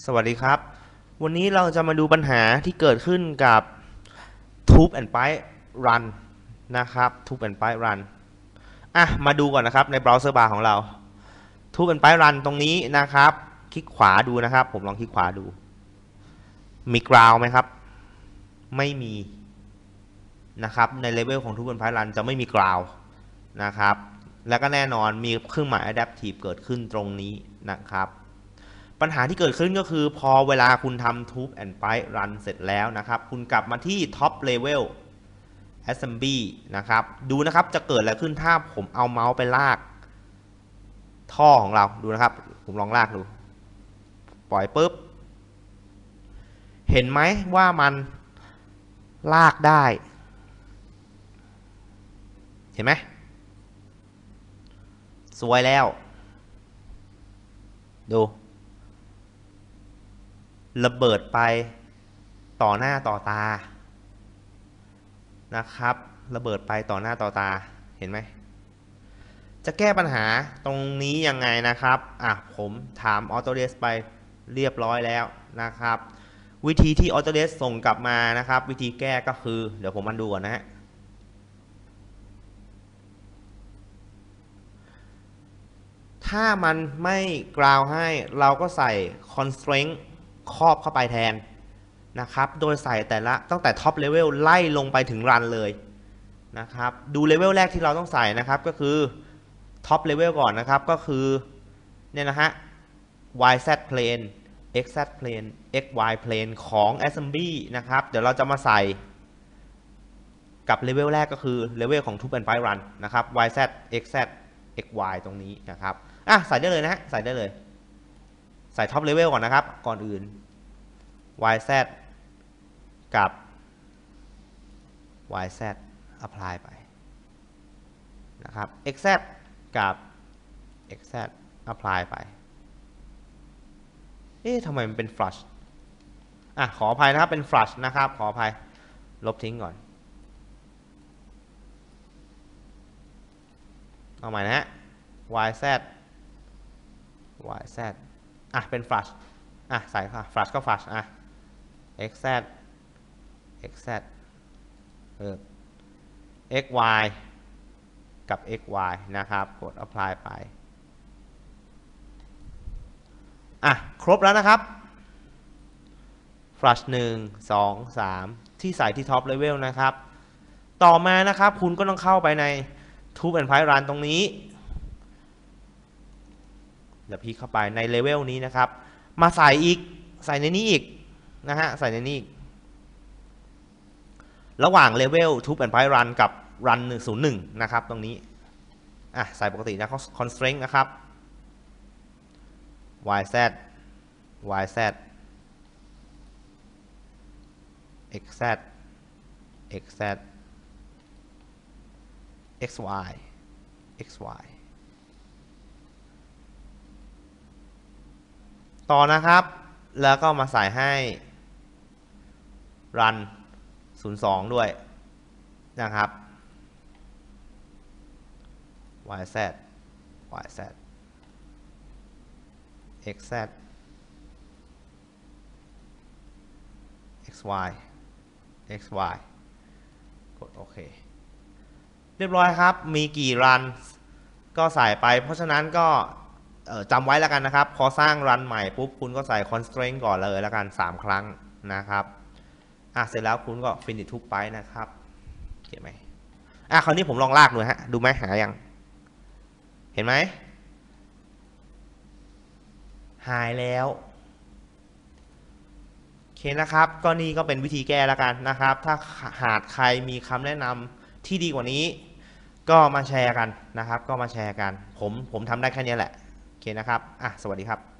สวัสดีครับ วันนี้เราจะมาดูปัญหาที่เกิดขึ้นกับ Tube and Pipe Run นะครับ Tube and Pipe Run อะมาดูก่อนนะครับในเบราว์เซอร์บาร์ของเรา Tube and Pipe Run ตรงนี้นะครับ คลิกขวาดูนะครับ ผมลองคลิกขวาดู มีกราวไหมครับ ไม่มีนะครับ ในเลเวลของ Tube and Pipe Run จะไม่มีกราวนะครับ แล้วก็แน่นอนมีเครื่องหมาย Adaptive เกิดขึ้นตรงนี้นะครับ ปัญหาที่เกิดขึ้นก็คือพอเวลาคุณทำ Tube and Pipe Run เสร็จแล้วนะครับ คุณกลับมาที่ Top Level Assembly นะครับ ดูนะครับจะเกิดอะไรขึ้นถ้าผมเอาเมาส์ไปลาก ท่อของเราดูนะครับ ผมลองลากดู ปล่อยปุ๊บ เห็นไหมว่ามันลากได้ เห็นไหมสวยแล้ว ดู ระเบิดไปต่อหน้าต่อตานะครับ ระเบิดไปต่อหน้าต่อตาเห็นไหมจะแก้ปัญหาตรงนี้ยังไงนะครับอะผมถาม Autodesk ไปเรียบร้อยแล้วนะครับ วิธีที่ Autodesk ส่งกลับมานะครับ วิธีแก้ก็คือ เดี๋ยวผมมันดูก่อนนะฮะถ้ามันไม่กราวให้เราก็ใส่ constraint ครอบเข้าไปแทนนะครับ โดยใส่แต่ละตั้งแต่ท็อปเลเวลไล่ลงไปถึงรันเลยนะครับ ดูเลเวลแรกที่เราต้องใส่นะครับก็คือท็อปเลเวลก่อนนะครับก็คือเนี่ยนะฮะ yz plane xz plane xy plane ของ assembly นะครับ เดี๋ยวเราจะมาใส่กับเลเวลแรกก็คือเลเวลของ tube and pipe run นะครับ yz xz xy ตรงนี้นะครับ อะ ใส่ได้เลยนะฮะ ใส่ได้เลย ใส่ท็อปเลเวลก่อนนะครับ ก่อนอื่น yz กับ yz apply ไปนะครับ xz กับ xz apply ไป เอ๊ะทำไมมันเป็น flush อะ ขออภัยนะครับ เป็น flush นะครับ ขออภัย ลบทิ้งก่อน เอาใหม่นะฮะ yz yz อะ เป็น flush อะใส่ค่ะ flush ก็ flush อะ xz xz เออ xy กับ xy นะครับ กด apply ไป อะ ครบแล้วนะครับ flush 1 2 3 ที่ใส่ที่ top level นะครับ ต่อมานะครับ คุณก็ต้องเข้าไปใน tube and pipe run ตรงนี้ ดี๋ยวพี่เข้าไปในเลเวลนี้นะครับ มาใส่อีกใส่ในนี้อีกนะฮะใส่ในนี้อีก ระหว่างเลเวล Tube and Pipe Run กับ Run 101นะครับตรงนี้อะใส่ปกตินะ constraint นะครับ yz yz xz xz xy xy ต่อนะครับ แล้วก็มาใส่ให้ run 02 ด้วยนะครับ yz yz xz xy xy กดโอเค เรียบร้อยครับ มีกี่รัน ก็ใส่ไป เพราะฉะนั้นก็ จำไว้แล้วกันนะครับ พอสร้างรันใหม่ปุ๊บคุณก็ใส่ constraint ก่อนเลยแล้วกัน 3 ครั้งนะครับอะเสร็จแล้วคุณก็ finish ทุกไปนะครับโอเคไหมอะคราวนี้ผมลองลากดูฮะ ดูไหมหายัง เห็นไหม หายแล้วโอเคนะครับ ก็นี่ก็เป็นวิธีแก้แล้วกันนะครับ ถ้าหากใครมีคำแนะนำที่ดีกว่านี้ ก็มาแชร์กันนะครับ ก็มาแชร์กัน ผมผมทำได้แค่นี้แหละ เคนะครับ อะ สวัสดีครับ